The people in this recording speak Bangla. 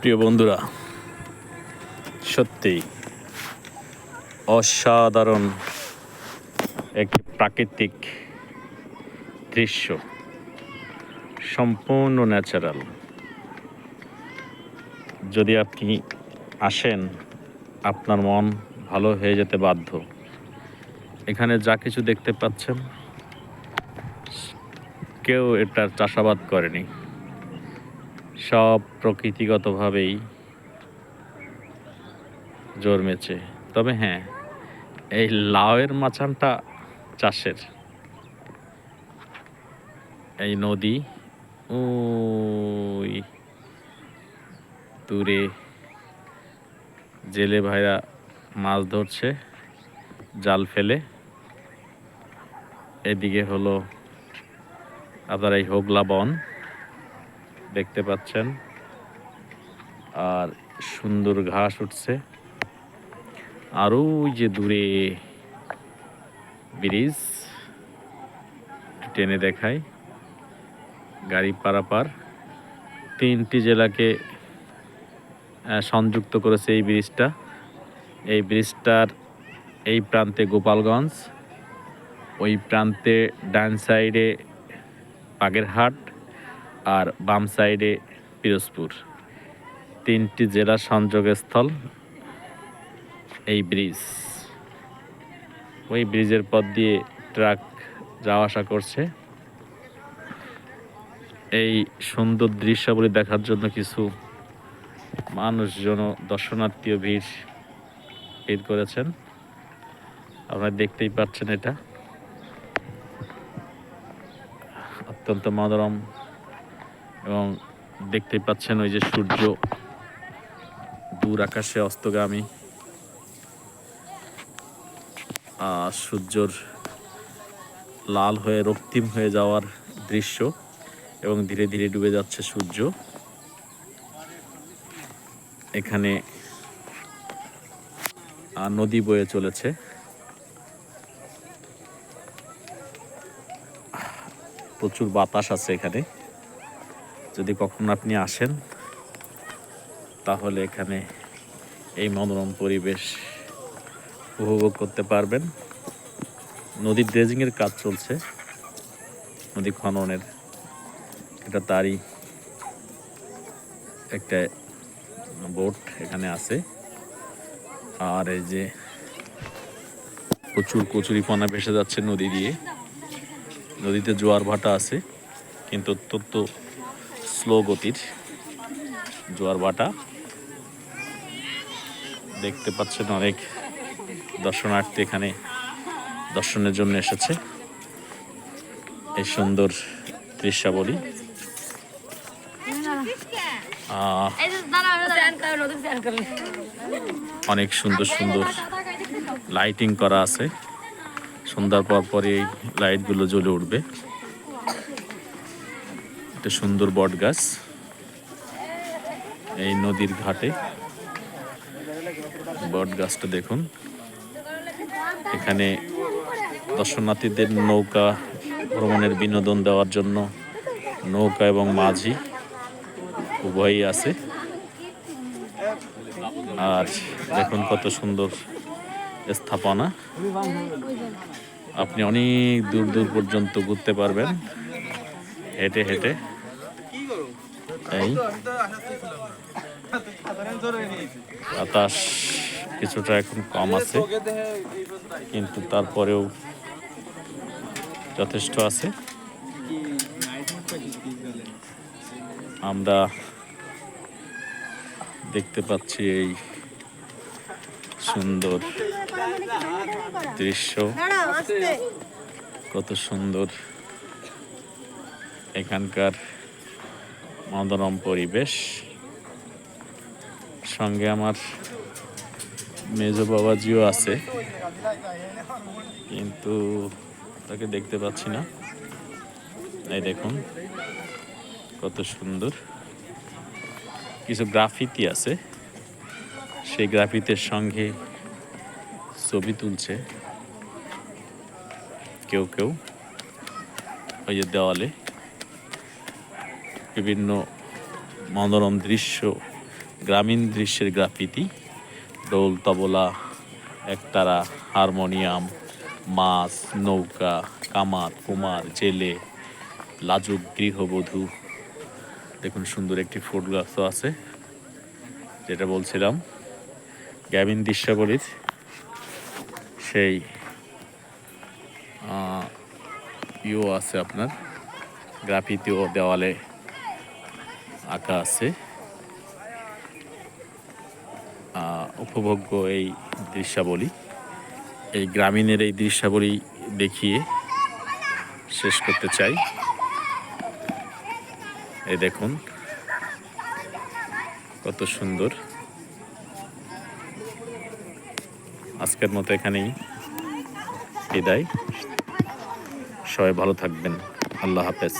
প্রিয় বন্ধুরা, সত্যি অসাধারণ একটি প্রাকৃতিক দৃশ্য, সম্পূর্ণ ন্যাচারাল যদি আপনি আসেন, আপনার মন ভালো হয়ে যেতে বাধ্য। এখানে যা কিছু দেখতে পাচ্ছেন, কেউ এটার চাষাবাদ করেনি। সব প্রকৃতিগতভাবেই জন্মেছে। তবে হ্যাঁ এই লাউয়ের মাচানটা চাষের। এই নদী ওই দূরে জেলে ভাইরা মাছ ধরছে, জাল ফেলে। এদিকে হলো আপনার এই হোগলা বন। দেখতে পাচ্ছেন। আর সুন্দর ঘাস উঠছে। আরও ওই যে দূরে ব্রিজ টেনে দেখায় গাড়ি পারাপার। তিনটি জেলাকে সংযুক্ত করেছে এই ব্রিজটা। এই ব্রিজটার এই প্রান্তে গোপালগঞ্জ, ওই প্রান্তে ডান সাইডে বাগেরহাট আর বাম সাইডে পিরোজপুর। তিনটি জেলা সংযোগস্থল, এই ব্রিজ। ওই ব্রিজের পথ দিয়ে ট্রাক যাওয়া আসা করছে। এই সুন্দর দৃশ্যাবলী দেখার জন্য কিছু মানুষজন ও দর্শনার্থীও ভিড় ভিড় করেছেন। আপনারা দেখতেই পাচ্ছেন এটা। অত্যন্ত মনোরম এবং দেখতেই পাচ্ছেন ওই যে সূর্য দূর আকাশে অস্তগামী। আহ, সূর্যর লাল হয়ে রক্তিম হয়ে যাওয়ার দৃশ্য এবং ধীরে ধীরে ডুবে যাচ্ছে সূর্য। এখানে নদী বয়ে চলেছে। প্রচুর বাতাস আছে এখানে। যদি কখনো আপনি আসেন, তাহলে এখানে এই মনোরম পরিবেশ উপভোগ করতে পারবেন। নদীর ড্রেজিংয়ের কাজ চলছে। নদী খননের এটা তারই একটা বোট এখানে আছে। আর এই যে প্রচুর কচুরিপানা ভেসে যাচ্ছে নদী দিয়ে। নদীতে জোয়ার ভাটা আছে, কিন্তু অত্যন্ত স্লো গতির জোয়ার বাটা। দেখতে পাচ্ছেন অনেক দর্শনার্থী এখানে দর্শনের জন্য এসেছে। এই সুন্দর দৃশ্যাবলী। অনেক সুন্দর সুন্দর লাইটিং করা আছে। সন্ধ্যার পর পরে এই লাইটগুলো জ্বলে উঠবে। একটা সুন্দর বট গাছ এই নদীর ঘাটে। বট গাছটা দেখুন। এখানে দর্শনার্থীদের নৌকা ভ্রমণের বিনোদন দেওয়ার জন্য নৌকা এবং মাঝি উভয়ই আছে। আর দেখুন কত সুন্দর স্থাপনা। আপনি অনেক দূর দূর পর্যন্ত ঘুরতে পারবেন। হেঁটে হেঁটে। এই। বাতাস কিছুটা এখন কম আছে, কিন্তু তারপরেও যথেষ্ট আছে। আমরা দেখতে পাচ্ছি এই সুন্দর দৃশ্য। কত সুন্দর এখানকার মনোরম পরিবেশ। সঙ্গে আমার মেজ বাবাজিও আছে। কিন্তু তাকে দেখতে পাচ্ছি না। এই দেখুন, কত সুন্দর। কিছু গ্রাফিতি আছে। সেই গ্রাফিতের সঙ্গে ছবি তুলছে। কেউ কেউ, ওই যে দেওয়ালে। বিভিন্ন মনোরম দৃশ্য, গ্রামীণ দৃশ্যের গ্রাফিতি, দোল, তবলা, একতারা, হারমোনিয়াম, মাছ, নৌকা, কামার, কুমার, জেলে, লাজুক গৃহবধূ। দেখুন, সুন্দর একটি ফটোগ্রাফও আছে, যেটা বলছিলাম গ্রামীণ দৃশ্যাবলীর সেই ইও আছে আপনার, গ্রাফিতিও দেওয়ালে আঁকা আছে। উপভোগ্য এই দৃশ্যাবলী, এই গ্রামীণের এই দৃশ্যাবলী দেখিয়ে শেষ করতে চাই। এই দেখুন, কত সুন্দর। আজকের মতো এখানেই বিদায়। সবাই ভালো থাকবেন। আল্লাহ হাফেজ।